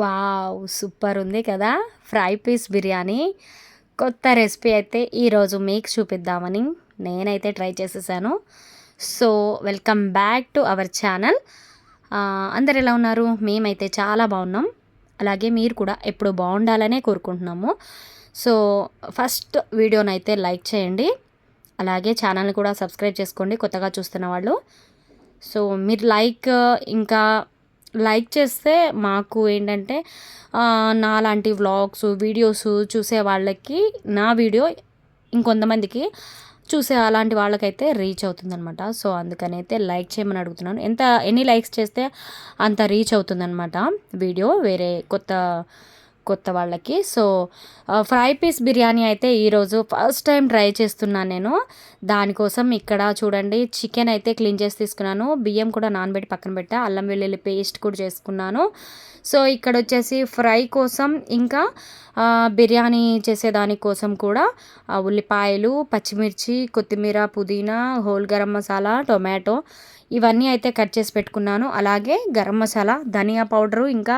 Wow super ఉంది కదా. Fry piece biryani. కొత్త రెసిపీ అయితే ఈరోజు మీకు చూపిద్దామని నేనైతే ట్రై చేసేసాను. So welcome back to our channel. అందరు ఎలా ఉన్నారు? మేమైతే చాలా బాగున్నాం. అలాగే మీరు కూడా ఎప్పుడు బాగుండాలనే కోరుకుంటున్నాము. సో ఫస్ట్ వీడియోనైతే లైక్ చేయండి. అలాగే ఛానల్ని కూడా సబ్స్క్రైబ్ చేసుకోండి కొత్తగా చూస్తున్న వాళ్ళు. సో మీరు లైక్ ఇంకా లైక్ చేస్తే మాకు ఏంటంటే నాలాంటి వ్లాగ్స్ వీడియోస్ చూసే వాళ్ళకి నా వీడియో ఇంకొంతమందికి చూసే అలాంటి వాళ్ళకైతే రీచ్ అవుతుందనమాట సో అందుకని అయితే లైక్ చేయమని అడుగుతున్నాను. ఎంత ఎన్ని లైక్స్ చేస్తే అంత రీచ్ అవుతుందనమాట వీడియో. వేరే కొత్త కొత్త వాళ్ళకి. సో ఫ్రై పీస్ బిర్యానీ అయితే ఈరోజు ఫస్ట్ టైం ట్రై చేస్తున్నాను నేను. దానికోసం ఇక్కడ చూడండి చికెన్ అయితే క్లీన్ చేసి తీసుకున్నాను. బియ్యం కూడా నానబెట్టి పక్కన పెట్టా. అల్లం వెల్లుల్లి పేస్ట్ కూడా చేసుకున్నాను. సో ఇక్కడ వచ్చేసి ఫ్రై కోసం ఇంకా బిర్యానీ చేసేదానికోసం కూడా ఉల్లిపాయలు పచ్చిమిర్చి కొత్తిమీర పుదీనా హోల్ గరం మసాలా టొమాటో ఇవన్నీ అయితే కట్ చేసి పెట్టుకున్నాను. అలాగే గరం మసాలా ధనియా పౌడరు ఇంకా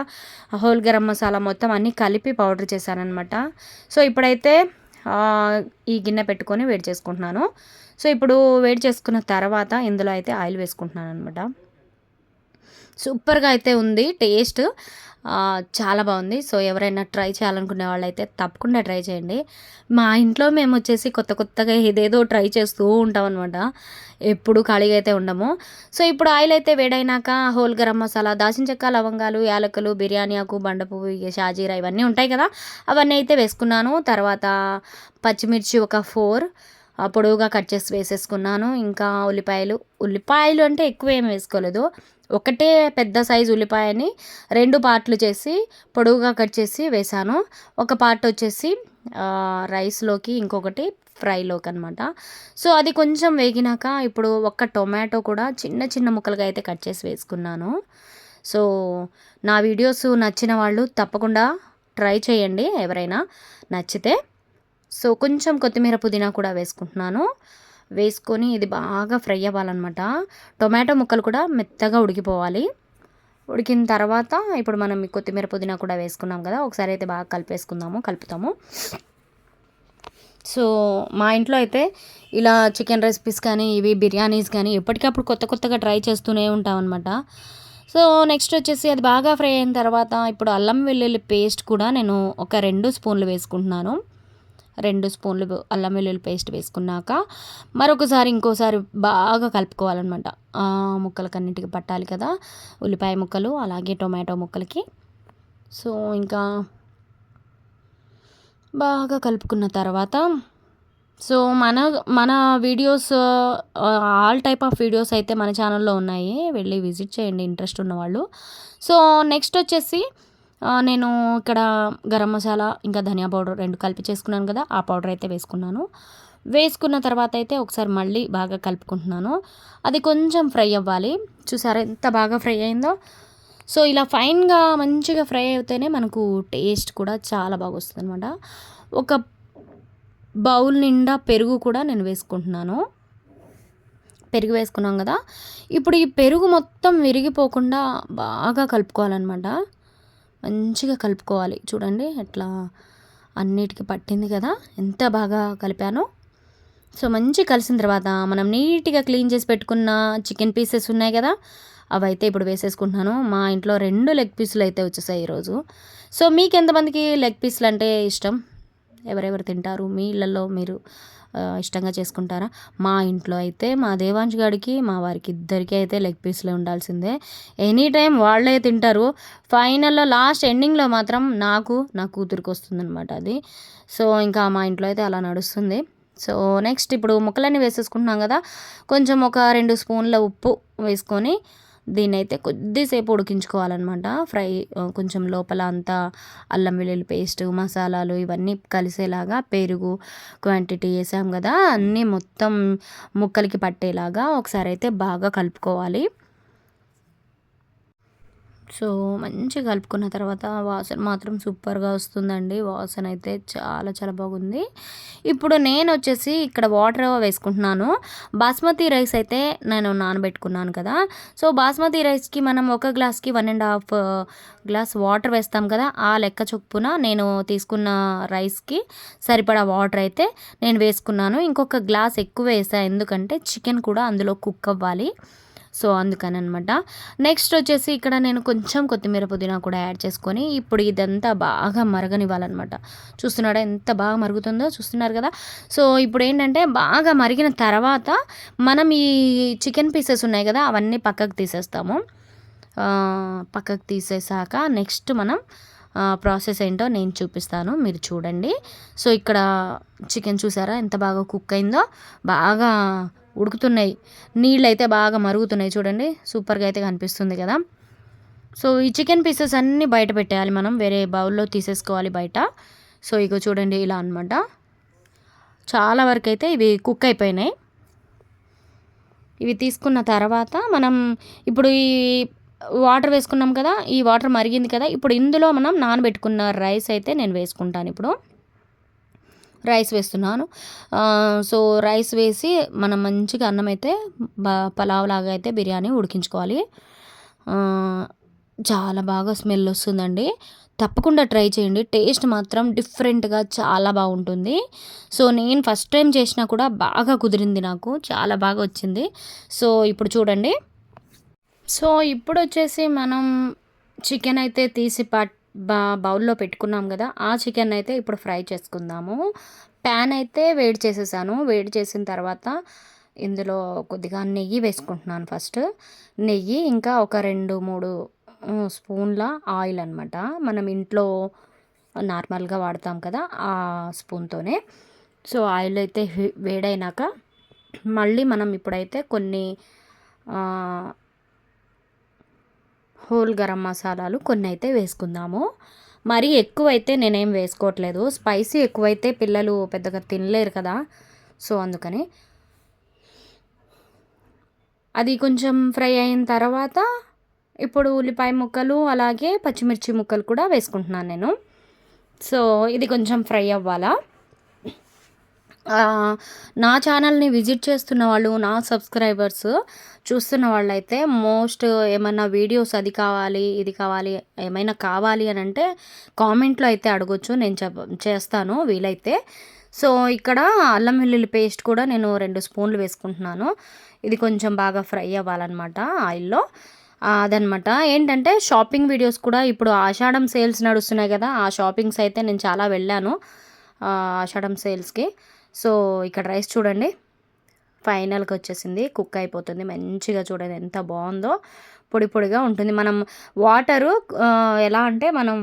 హోల్ గరం మసాలా మొత్తం అన్నీ కలిపి పౌడర్ చేశానమాట సో ఇప్పుడైతే ఈ గిన్నె పెట్టుకొని వేడి చేసుకుంటున్నాను. సో ఇప్పుడు వేడి చేసుకున్న తర్వాత ఇందులో అయితే ఆయిల్ వేసుకుంటున్నాను అనమాట సూపర్గా అయితే ఉంది టేస్ట్. చాలా బాగుంది. సో ఎవరైనా ట్రై చేయాలనుకునే వాళ్ళైతే తప్పకుండా ట్రై చేయండి. మా ఇంట్లో మేము వచ్చేసి కొత్త కొత్తగా ఏదేదో ట్రై చేస్తూ ఉంటాం అనమాట ఎప్పుడు ఖాళీగా అయితే ఉండము. సో ఇప్పుడు ఆయిల్ అయితే వేడైనాక హోల్ గరం మసాలా దాచిన చెక్క లవంగాలు యాలకులు బిర్యానీ ఆకు బండపువ్వు షాజీరా ఇవన్నీ ఉంటాయి కదా. అవన్నీ అయితే వేసుకున్నాను. తర్వాత పచ్చిమిర్చి ఒక ఫోర్ పొడవుగా కట్ చేసి వేసేసుకున్నాను. ఇంకా ఉల్లిపాయలు ఉల్లిపాయలు అంటే ఎక్కువ ఏమి వేసుకోలేదు. ఒకటే పెద్ద సైజు ఉల్లిపాయని రెండు పార్ట్లు చేసి పొడవుగా కట్ చేసి వేసాను ఒక పార్ట్ వచ్చేసి రైస్లోకి ఇంకొకటి ఫ్రైలోకి అనమాట సో అది కొంచెం వేగినాక ఇప్పుడు ఒక్క టొమాటో కూడా చిన్న చిన్న ముక్కలుగా అయితే కట్ చేసి వేసుకున్నాను. సో నా వీడియోస్ నచ్చిన వాళ్ళు తప్పకుండా ట్రై చేయండి ఎవరైనా నచ్చితే. సో కొంచెం కొత్తిమీర పుదీనా కూడా వేసుకుంటున్నాను. వేసుకొని ఇది బాగా ఫ్రై అవ్వాలన్నమాట. టొమాటో ముక్కలు కూడా మెత్తగా ఉడికిపోవాలి. ఉడికిన తర్వాత ఇప్పుడు మనం కొత్తిమీర పుదీనా కూడా వేసుకున్నాం కదా ఒకసారి అయితే బాగా కలిపేసుకుందాము కలుపుతాము. సో మా ఇంట్లో అయితే ఇలా చికెన్ రెసిపీస్ కానీ ఇవి బిర్యానీస్ కానీ ఎప్పటికప్పుడు కొత్త కొత్తగా ట్రై చేస్తూనే ఉంటాం అనమాట సో నెక్స్ట్ వచ్చేసి అది బాగా ఫ్రై అయిన తర్వాత ఇప్పుడు అల్లం వెల్లుల్లి పేస్ట్ కూడా నేను ఒక రెండు స్పూన్లు వేసుకుంటున్నాను. రెండు స్పూన్లు అల్లం వెల్లుల్లి పేస్ట్ వేసుకున్నాక మరొకసారి ఇంకోసారి బాగా కలుపుకోవాలన్నమాట. ముక్కలకన్నిటికి పట్టాలి కదా. ఉల్లిపాయ ముక్కలు అలాగే టొమాటో ముక్కలకి. సో ఇంకా బాగా కలుపుకున్న తర్వాత సో మన మన videos all type of videos అయితే మన ఛానల్లో ఉన్నాయి. వెళ్ళి విజిట్ చేయండి ఇంట్రెస్ట్ ఉన్నవాళ్ళు. సో నెక్స్ట్ వచ్చేసి నేను ఇక్కడ గరం మసాలా ఇంకా ధనియా పౌడర్ రెండు కలిపి చేసుకున్నాను కదా ఆ పౌడర్ అయితే వేసుకున్నాను. వేసుకున్న తర్వాత అయితే ఒకసారి మళ్ళీ బాగా కలుపుకుంటున్నాను. అది కొంచెం ఫ్రై అవ్వాలి. చూసారా ఎంత బాగా ఫ్రై అయిందో? సో ఇలా ఫైన్గా మంచిగా ఫ్రై అయితేనే మనకు టేస్ట్ కూడా చాలా బాగా వస్తుంది అనమాట ఒక బౌల్ నిండా పెరుగు కూడా నేను వేసుకుంటున్నాను. పెరుగు వేసుకున్నాం కదా. ఇప్పుడు ఈ పెరుగు మొత్తం విరిగిపోకుండా బాగా కలుపుకోవాలన్నమాట. మంచిగా కలుపుకోవాలి. చూడండి ఎట్లా అన్నిటికీ పట్టింది కదా. ఎంత బాగా కలిపానో. సో మంచి కలిసిన తర్వాత మనం నీట్గా క్లీన్ చేసి పెట్టుకున్న చికెన్ పీసెస్ ఉన్నాయి కదా. అవి అయితే ఇప్పుడు వేసేసుకుంటున్నాను. మా ఇంట్లో రెండు లెగ్ పీసులు అయితే వచ్చేసాయి ఈరోజు. సో మీకు ఎంతమందికి లెగ్ పీసులు అంటే ఇష్టం? ఎవరెవరు తింటారు? మీ ఇళ్ళల్లో మీరు ఇష్టంగా చేసుకుంటారా? మా ఇంట్లో అయితే మా దేవాంశ్ గారికి మా వారికి ఇద్దరికీ అయితే లెగ్ పీస్లే ఉండాల్సిందే. ఎనీ టైం వాళ్ళే తింటారు. ఫైనల్లో లాస్ట్ ఎండింగ్లో మాత్రం నాకు నా కూతురికి వస్తుందన్నమాట అది. సో ఇంకా మా ఇంట్లో అయితే అలా నడుస్తుంది. సో నెక్స్ట్ ఇప్పుడు ముక్కలన్నీ వేసేసుకుంటున్నాం కదా. కొంచెం ఒక రెండు స్పూన్ల ఉప్పు వేసుకొని దీన్ని అయితే కొద్దిసేపు ఉడికించుకోవాలన్నమాట. ఫ్రై కొంచెం లోపల అంతా అల్లం వెల్లుల్లి పేస్ట్ మసాలాలు ఇవన్నీ కలిసేలాగా పెరుగు క్వాంటిటీ వేసాం కదా అన్నీ మొత్తం ముక్కలకి పట్టేలాగా ఒకసారి అయితే బాగా కలుపుకోవాలి. సో మంచిగా కలుపుకున్న తర్వాత వాసన మాత్రం సూపర్గా వస్తుందండి. వాసన అయితే చాలా చాలా బాగుంది. ఇప్పుడు నేను వచ్చేసి ఇక్కడ వాటర్ వేసుకుంటున్నాను. బాస్మతి రైస్ అయితే నేను నానబెట్టుకున్నాను కదా. సో బాస్మతి రైస్కి మనం ఒక గ్లాస్కి one and half glass water వేస్తాం కదా ఆ లెక్క చొప్పున నేను తీసుకున్న రైస్కి సరిపడా వాటర్ అయితే నేను వేసుకున్నాను. ఇంకొక గ్లాస్ ఎక్కువ వేసాను ఎందుకంటే చికెన్ కూడా అందులో కుక్ అవ్వాలి. సో అందుకని అనమాట నెక్స్ట్ వచ్చేసి ఇక్కడ నేను కొంచెం కొత్తిమీర పుదీనా కూడా యాడ్ చేసుకొని ఇప్పుడు ఇదంతా బాగా మరగనివ్వాలన్నమాట చూస్తున్నాడా ఎంత బాగా మరుగుతుందో చూస్తున్నారు కదా? సో ఇప్పుడు ఏంటంటే బాగా మరిగిన తర్వాత మనం ఈ చికెన్ పీసెస్ ఉన్నాయి కదా అవన్నీ పక్కకు తీసేస్తాము. పక్కకు తీసేసాక నెక్స్ట్ మనం ప్రాసెస్ ఏంటో నేను చూపిస్తాను మీరు చూడండి. సో ఇక్కడ చికెన్ చూసారా ఎంత బాగా కుక్ అయిందో? బాగా ఉడుకుతున్నాయి. నీళ్ళు అయితే బాగా మరుగుతున్నాయి చూడండి. సూపర్గా అయితే కనిపిస్తుంది కదా. సో ఈ చికెన్ పీసెస్ అన్నీ బయట పెట్టేయాలి మనం. వేరే బౌల్లో తీసేసుకోవాలి బయట. సో ఇక చూడండి ఇలా అనమాట చాలా వరకు అయితే ఇవి కుక్ అయిపోయినాయి. ఇవి తీసుకున్న తర్వాత మనం ఇప్పుడు ఈ వాటర్ వేసుకున్నాం కదా. ఈ వాటర్ మరిగింది కదా. ఇప్పుడు ఇందులో మనం నానబెట్టుకున్న రైస్ అయితే నేను వేసుకుంటాను ఇప్పుడు. రైస్ వేస్తున్నాను. సో రైస్ వేసి మనం మంచిగా అన్నం అయితే పలావ్ లాగా అయితే బిర్యానీ ఉడికించుకోవాలి. చాలా బాగా స్మెల్ వస్తుందండి. తప్పకుండా ట్రై చేయండి. టేస్ట్ మాత్రం డిఫరెంట్గా చాలా బాగుంటుంది. సో నేను ఫస్ట్ టైం చేసినా కూడా బాగా కుదిరింది నాకు. చాలా బాగా వచ్చింది. సో ఇప్పుడు చూడండి. సో ఇప్పుడు వచ్చేసి మనం చికెన్ అయితే తీసి పట్ బా బౌల్లో పెట్టుకున్నాం కదా ఆ చికెన్ అయితే ఇప్పుడు ఫ్రై చేసుకుందాము. ప్యాన్ అయితే వేడి చేసేసాను. వేడి చేసిన తర్వాత ఇందులో కొద్దిగా నెయ్యి వేసుకుంటున్నాను ఫస్ట్. నెయ్యి ఇంకా ఒక రెండు మూడు స్పూన్ల ఆయిల్ అనమాట మనం ఇంట్లో నార్మల్గా వాడతాం కదా ఆ స్పూన్తోనే. సో ఆయిల్ అయితే వేడైనాక మళ్ళీ మనం ఇప్పుడైతే కొన్ని హోల్ గరం మసాలాలు కొన్ని అయితే వేసుకుందాము. మరీ ఎక్కువైతే నేనేం వేసుకోవట్లేదు. స్పైసీ ఎక్కువైతే పిల్లలు పెద్దగా తినలేరు కదా. సో అందుకని. అది కొంచెం ఫ్రై అయిన తర్వాత ఇప్పుడు ఉల్లిపాయ ముక్కలు అలాగే పచ్చిమిర్చి ముక్కలు కూడా వేసుకుంటున్నాను నేను. సో ఇది కొంచెం ఫ్రై అవ్వాలా? నా ఛానల్ని విజిట్ చేస్తున్న వాళ్ళు నా సబ్స్క్రైబర్స్ చూస్తున్న వాళ్ళైతే మోస్ట్ ఏమైనా వీడియోస్ అది కావాలి ఇది కావాలి ఏమైనా కావాలి అని అంటే కామెంట్లో అయితే అడగొచ్చు నేను చెప్ చేస్తాను వీలైతే. సో ఇక్కడ అల్లం వెల్లుల్లి పేస్ట్ కూడా నేను రెండు స్పూన్లు వేసుకుంటున్నాను. ఇది కొంచెం బాగా ఫ్రై అవ్వాలన్నమాట ఆయిల్లో. అదనమాట ఏంటంటే షాపింగ్ వీడియోస్ కూడా ఇప్పుడు ఆషాఢం సేల్స్ నడుస్తున్నాయి కదా ఆ షాపింగ్స్ అయితే నేను చాలా వెళ్ళాను. ఆషాఢం సేల్స్కి. సో ఇక్కడ రైస్ చూడండి. ఫైనల్కి వచ్చేసింది. కుక్ అయిపోతుంది. మంచిగా చూడండి ఎంత బాగుందో. పొడి పొడిగా ఉంటుంది. మనం వాటరు ఎలా అంటే మనం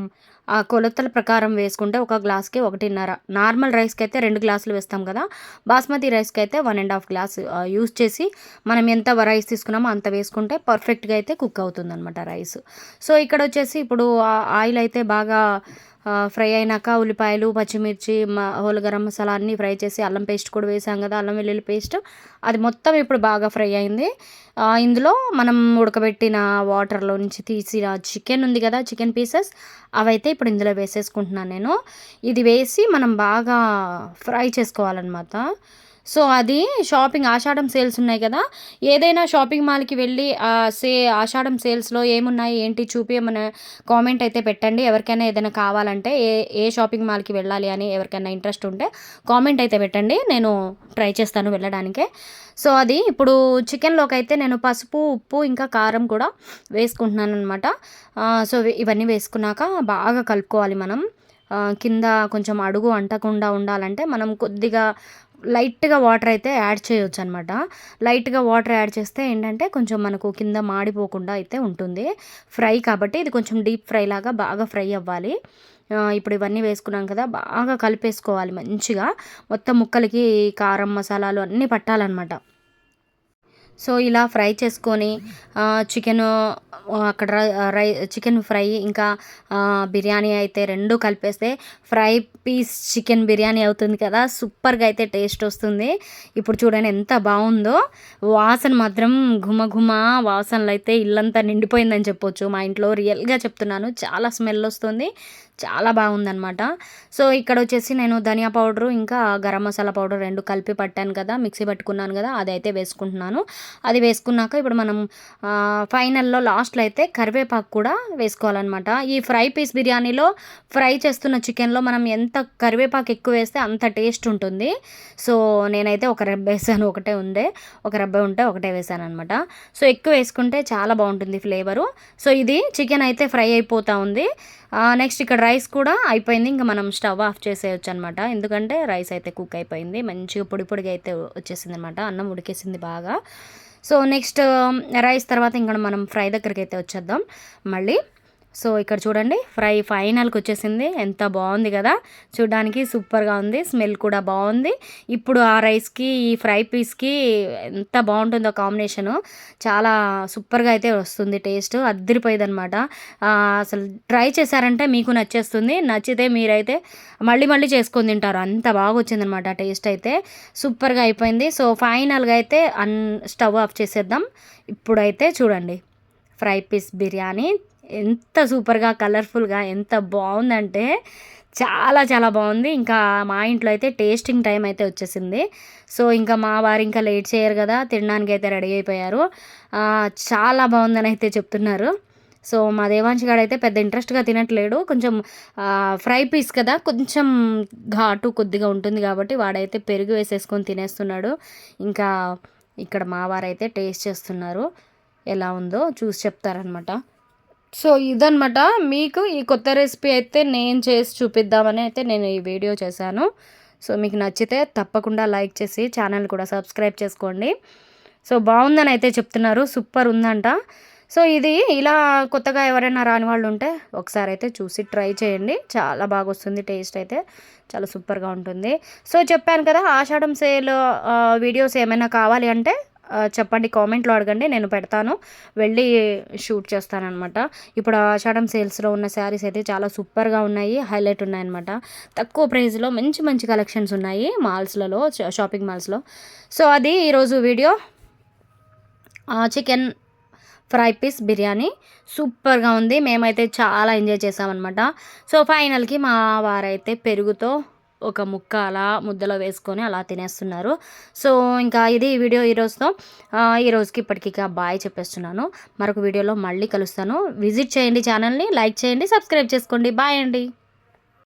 ఆ కొలతల ప్రకారం వేసుకుంటే ఒక గ్లాస్కి ఒకటిన్నర. నార్మల్ రైస్కి అయితే రెండు గ్లాసులు వేస్తాం కదా. బాస్మతి రైస్కి అయితే one and half glass use చేసి మనం ఎంత రైస్ తీసుకున్నామో అంత వేసుకుంటే పర్ఫెక్ట్గా అయితే కుక్ అవుతుంది అనమాట రైస్. సో ఇక్కడ వచ్చేసి ఇప్పుడు ఆయిల్ అయితే బాగా ఫ్రై అయినాక ఉల్లిపాయలు పచ్చిమిర్చి హోల్ గరం మసాలా అన్నీ ఫ్రై చేసి అల్లం పేస్ట్ కూడా వేసాం కదా అల్లం వెల్లుల్లి పేస్ట్. అది మొత్తం ఇప్పుడు బాగా ఫ్రై అయింది. ఇందులో మనం ఉడకబెట్టిన వాటర్లో నుంచి తీసిన చికెన్ ఉంది కదా చికెన్ పీసెస్ అవైతే ఇప్పుడు ఇందులో వేసేసుకుంటున్నాను నేను. ఇది వేసి మనం బాగా ఫ్రై చేసుకోవాలన్నమాట. సో అది షాపింగ్ ఆషాఢం సేల్స్ ఉన్నాయి కదా. ఏదైనా షాపింగ్ మాల్కి వెళ్ళి సే ఆషాఢం సేల్స్లో ఏమున్నాయి ఏంటి చూపించమని కామెంట్ అయితే పెట్టండి. ఎవరికైనా ఏదైనా కావాలంటే ఏ ఏ షాపింగ్ మాల్కి వెళ్ళాలి అని ఎవరికైనా ఇంట్రెస్ట్ ఉంటే కామెంట్ అయితే పెట్టండి. నేను ట్రై చేస్తాను వెళ్ళడానికే. సో అది ఇప్పుడు చికెన్లోకి అయితే నేను పసుపు ఉప్పు ఇంకా కారం కూడా వేసుకుంటున్నాను అనమాట సో ఇవన్నీ వేసుకున్నాక బాగా కలుపుకోవాలి మనం. కింద కొంచెం అడుగు అంటకుండా ఉండాలంటే మనం కొద్దిగా లైట్గా వాటర్ అయితే యాడ్ చేయొచ్చు అనమాట లైట్గా వాటర్ యాడ్ చేస్తే ఏంటంటే కొంచెం మనకు కింద మాడిపోకుండా అయితే ఉంటుంది. ఫ్రై కాబట్టి ఇది కొంచెం డీప్ ఫ్రై లాగా బాగా ఫ్రై అవ్వాలి. ఇప్పుడు ఇవన్నీ వేసుకున్నాం కదా బాగా కలిపేసుకోవాలి మంచిగా. మొత్తం ముక్కలకి కారం మసాలాలు అన్నీ పట్టాలన్నమాట. సో ఇలా ఫ్రై చేసుకొని చికెన్ అక్కడ రై చికెన్ ఫ్రై ఇంకా బిర్యానీ అయితే రెండు కలిపేస్తే ఫ్రై పీస్ చికెన్ బిర్యానీ అవుతుంది కదా సూపర్గా అయితే టేస్ట్ వస్తుంది. ఇప్పుడు చూడండి ఎంత బాగుందో. వాసన మాత్రం ఘుమ ఘుమ వాసనలు అయితే ఇల్లంతా నిండిపోయిందని చెప్పొచ్చు. మా ఇంట్లో రియల్గా చెప్తున్నాను చాలా స్మెల్ వస్తుంది. చాలా బాగుందనమాట సో ఇక్కడ వచ్చేసి నేను ధనియా పౌడరు ఇంకా గరం మసాలా పౌడర్ రెండు కలిపి పట్టాను కదా మిక్సీ పట్టుకున్నాను కదా అది అయితే వేసుకుంటున్నాను. అది వేసుకున్నాక ఇప్పుడు మనం ఫైనల్లో లాస్ట్లో అయితే కరివేపాకు కూడా వేసుకోవాలన్నమాట. ఈ ఫ్రై పీస్ బిర్యానీలో ఫ్రై చేస్తున్న చికెన్లో మనం ఎంత కరివేపాకు ఎక్కువ వేస్తే అంత టేస్ట్ ఉంటుంది. సో నేనైతే ఒక రెబ్బ వేసాను ఒకటే ఉండే ఒక రెబ్బ ఉంటే ఒకటే వేసాను అనమాట సో ఎక్కువ వేసుకుంటే చాలా బాగుంటుంది ఫ్లేవరు. సో ఇది చికెన్ అయితే ఫ్రై అయిపోతూ ఉంది. నెక్స్ట్ ఇక్కడ రైస్ కూడా అయిపోయింది. ఇంకా మనం స్టవ్ ఆఫ్ చేసేయచ్చు అనమాట ఎందుకంటే రైస్ అయితే కుక్ అయిపోయింది. మంచిగా పొడి పొడిగా అయితే వచ్చేసింది అనమాట అన్నం ఉడికేసింది బాగా. సో నెక్స్ట్ రైస్ తర్వాత ఇంకా మనం ఫ్రై దగ్గరికి అయితే వచ్చేద్దాం. మళ్ళీ సో ఇక్కడ చూడండి ఫ్రై ఫైనల్కి వచ్చేసింది. ఎంత బాగుంది కదా. చూడడానికి సూపర్గా ఉంది స్మెల్ కూడా బాగుంది. ఇప్పుడు ఆ రైస్కి ఈ ఫ్రై పీస్కి ఎంత బాగుంటుందో కాంబినేషను. చాలా సూపర్గా అయితే వస్తుంది టేస్ట్. అద్దరిపోయేది అనమాట అసలు ట్రై చేశారంటే మీకు నచ్చేస్తుంది. నచ్చితే మీరైతే మళ్ళీ మళ్ళీ చేసుకొని తింటారు. అంత బాగా వచ్చిందనమాట టేస్ట్ అయితే. సూపర్గా అయిపోయింది. సో ఫైనల్గా అయితే అన్ స్టవ్ ఆఫ్ చేసేద్దాం. ఇప్పుడైతే చూడండి ఫ్రై పీస్ బిర్యానీ ఎంత సూపర్గా కలర్ఫుల్గా ఎంత బాగుందంటే చాలా చాలా బాగుంది ఇంకా మా ఇంట్లో అయితే టేస్టింగ్ టైం అయితే వచ్చేసింది. సో ఇంకా మా వారు ఇంకా లేట్ చేయరు కదా తినడానికి అయితే రెడీ అయిపోయారు. చాలా బాగుందని అయితే చెప్తున్నారు. సో మా దేవాంశి గారు అయితే పెద్ద ఇంట్రెస్ట్గా తినట్లేడు. కొంచెం ఫ్రై పీస్ కదా కొంచెం ఘాటు కొద్దిగా ఉంటుంది కాబట్టి వాడైతే పెరుగు వేసేసుకొని తినేస్తున్నాడు. ఇంకా ఇక్కడ మా వారైతే టేస్ట్ చేస్తున్నారు. ఎలా ఉందో చూసి చెప్తారనమాట సో ఇదనమాట మీకు ఈ కొత్త రెసిపీ అయితే నేను చేసి చూపిద్దామని అయితే నేను ఈ వీడియో చేశాను. సో మీకు నచ్చితే తప్పకుండా లైక్ చేసి ఛానల్ కూడా సబ్స్క్రైబ్ చేసుకోండి. సో బాగుందని అయితే చెప్తున్నారు. సూపర్ ఉందంట. సో ఇది ఇలా కొత్తగా ఎవరైనా రాని వాళ్ళు ఉంటే ఒకసారి అయితే చూసి ట్రై చేయండి. చాలా బాగా వస్తుంది టేస్ట్ అయితే. చాలా సూపర్గా ఉంటుంది. సో చెప్పాను కదా ఆషాఢం సేల్ వీడియోస్ ఏమైనా కావాలి అంటే చెప్పండి కామెంట్లో అడగండి నేను పెడతాను. వెళ్ళి షూట్ చేస్తానమాట ఇప్పుడు ఆషాఢం సేల్స్లో ఉన్న శారీస్ అయితే చాలా సూపర్గా ఉన్నాయి హైలైట్ ఉన్నాయన్నమాట. తక్కువ ప్రైస్లో మంచి మంచి కలెక్షన్స్ ఉన్నాయి మాల్స్లలో షాపింగ్ మాల్స్లో. సో అది ఈరోజు video. Chicken fry piece biryani. సూపర్గా ఉంది మేమైతే చాలా ఎంజాయ్ చేసామన్నమాట. సో ఫైనల్కి మా వారైతే పెరుగుతో ఒక ముక్క అలా ముద్దలో వేసుకొని అలా తినేస్తున్నారు. సో ఇంకా ఇది వీడియో ఈరోజుతో ఈరోజుకి ఇప్పటికీ బాయ్ చెప్పేస్తున్నాను. మరొక వీడియోలో మళ్ళీ కలుస్తాను. విజిట్ చేయండి ఛానల్ని లైక్ చేయండి సబ్స్క్రైబ్ చేసుకోండి. బాయ్ అండి.